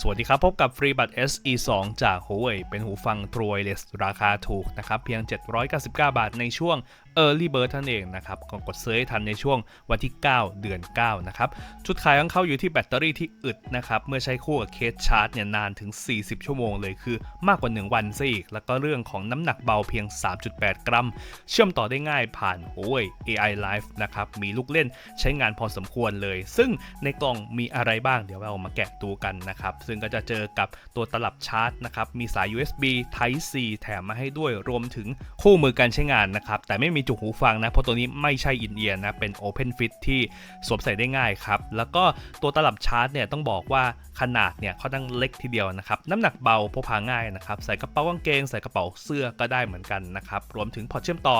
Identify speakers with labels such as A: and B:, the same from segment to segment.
A: สวัสดีครับ พบกับฟรีบัตร SE 2 จาก Huawei เป็นหูฟัง True Wireless ราคาถูกนะครับ เพียง 799 บาทในช่วง Early Bird ท่านเองนะครับก็กดซื้อให้ทันในช่วงวันที่ 9 เดือน 9 นะครับ จุดขายของเขาอยู่ที่แบตเตอรี่ที่อึดนะครับ เมื่อใช้คู่กับเคสชาร์จเนี่ยนานถึง 40 ชั่วโมงเลยคือมากกว่า 1 วันซะอีก แล้วก็เรื่องของน้ำหนักเบาเพียง 3.8 กรัม เชื่อมต่อได้ง่ายผ่าน Huawei AI Live นะครับมีลูกเล่นใช้งานพอสมควรเลย ซึ่งในกล่องมีอะไรบ้างเดี๋ยวเรามาแกะดูกันนะครับซึ่งก็จะเจอกับตัวตลับชาร์จนะครับ มีสาย USB Type C แถมมาให้ด้วยรวมถึงคู่มือการใช้งานนะครับ แต่ไม่มีจุกหูฟังนะ เพราะตัวนี้ไม่ใช่อินเอียร์นะ เป็น Open Fit ที่สวมใส่ได้ง่ายครับ แล้วก็ตัวตลับชาร์จเนี่ยต้องบอกว่าขนาดเนี่ยค่อนข้างเล็กทีเดียวนะครับ น้ำหนักเบาพกพาง่ายนะครับ ใส่กระเป๋ากางเกง ใส่กระเป๋าเสื้อก็ได้เหมือนกันนะครับ รวมถึงพอร์ตเชื่อมต่อ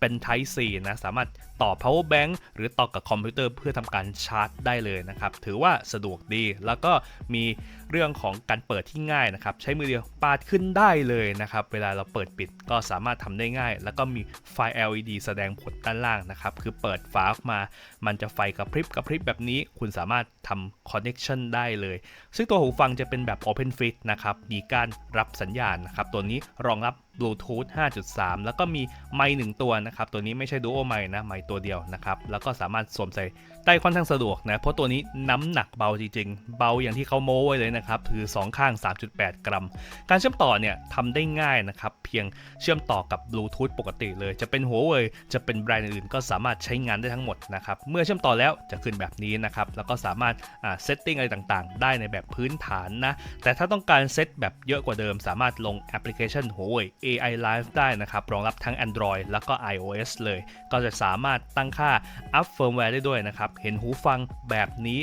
A: เป็น Type C นะ สามารถต่อ power bank หรือต่อกับคอมพิวเตอร์เพื่อทำการชาร์จได้เลยนะครับ ถือว่าสะดวกดีแล้วก็มี เรื่องของการเปิดที่ง่ายนะครับ ใช้มือเดียวปาดขึ้นได้เลยนะครับ เวลาเราเปิดปิดก็สามารถทำได้ง่าย แล้วก็มีไฟ LED แสดงผลด้านล่างนะครับ คือเปิดฝาออกมา มันจะไฟกระพริบกระพริบแบบนี้ คุณสามารถทำ connection ได้เลย ซึ่งตัวหูฟังจะเป็นแบบ Open Fit นะครับ มีการรับสัญญาณนะครับ ตัวนี้รองรับ Bluetooth 5.3 แล้วก็มีไมค์หนึ่งตัวนะครับ ตัวนี้ไม่ใช่ Duo ไมค์นะ ไมค์ตัวเดียวนะครับ แล้วก็สามารถสวมใส่ได้ค่อนข้างสะดวกนะ เพราะตัวนี้น้ำหนักเบาจริงๆ เบาอย่างที่เขาโม้ไว้เลยนะครับคือ 2 ข้าง 3.8 กรัม การเชื่อมต่อเนี่ยทำได้ง่ายนะครับเพียงเชื่อมต่อกับบลูทูธปกติเลย จะเป็นหัวเว่ยจะเป็นแบรนด์อื่นก็สามารถใช้งานได้ทั้งหมดนะครับเมื่อเชื่อมต่อแล้วจะขึ้นแบบนี้นะครับแล้วก็สามารถเซตติ้งอะไรต่างๆ ได้ในแบบพื้นฐานนะแต่ถ้าต้องการเซตแบบเยอะกว่าเดิม สามารถลงแอปพลิเคชัน Huawei AI Live ได้นะครับรองรับทั้ง Android แล้วก็ iOS เลย ก็จะสามารถตั้งค่าอัพเฟิร์มแวร์ได้ด้วยนะครับ เห็นหูฟังแบบนี้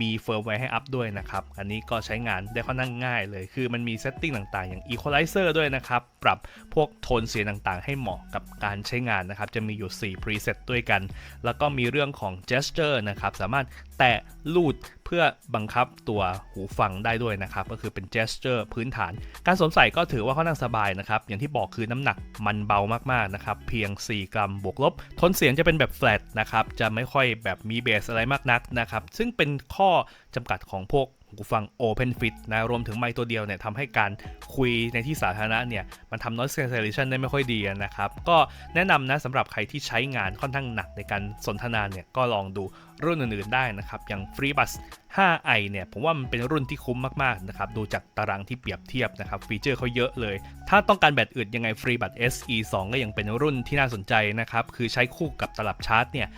A: มีเฟิร์มแวร์ให้อัพด้วยนะครับ อันนี้ก็ใช้งานได้ค่อนข้างง่ายเลย คือมันมีเซตติ้งต่างๆ อย่าง Equalizer ด้วยนะครับ ปรับพวกโทนเสียงต่างๆ ให้เหมาะกับการใช้งานนะครับ จะมีอยู่ 4 preset ด้วยกัน แล้วก็มีเรื่องของ gesture นะครับ สามารถแตะลูด พื่อบังคับตัวหูฟังได้ด้วยนะครับ ก็คือเป็นเจสเจอร์พื้นฐาน การสวมใส่ก็ถือว่าค่อนข้างสบายนะครับ อย่างที่บอกคือน้ำหนักมันเบามากๆนะครับ เพียง 4 กรัมบวกลบ ทนเสียงจะเป็นแบบแฟลตนะครับ จะไม่ค่อยแบบมีเบสอะไรมากนักนะครับ ซึ่งเป็นข้อจำกัดของพวก หูฟัง Open Fit นะรวมถึงไมค์ตัวเดียวเนี่ยทำให้การคุยในที่สาธารณะเนี่ยมันทำ noise cancellation ได้ไม่ค่อยดีนะครับ ก็แนะนำนะสำหรับใครที่ใช้งานค่อนข้างหนักในการสนทนาเนี่ยก็ลองดูรุ่นอื่นๆได้นะครับ อย่าง FreeBuds 5i เนี่ยผมว่ามันเป็นรุ่นที่คุ้มมากๆนะครับดูจากตารางที่เปรียบเทียบนะครับฟีเจอร์เขาเยอะเลย ถ้าต้องการแบตอึดยังไง FreeBuds SE 2 ก็ยังเป็นรุ่นที่น่าสนใจนะครับคือใช้คู่กับตลับชาร์จเนี่ย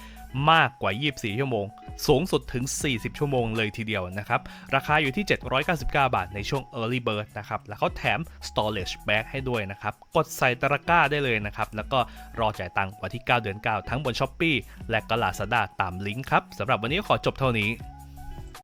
A: มากกว่า 24 ชั่วโมง สูงสุดถึง 40 ชั่วโมงเลยทีเดียวนะครับ ราคาอยู่ที่ 799 บาทในช่วง Early Bird นะครับ แล้วเขาแถม Storage Bag ให้ด้วยนะครับ กดใส่ตะกร้าได้เลยนะครับ แล้วก็รอจ่ายตังค์วันที่ 9 เดือน 9 ทั้งบน Shopee และก็ Lazada ตามลิงก์ครับสำหรับวันนี้ขอจบเท่านี้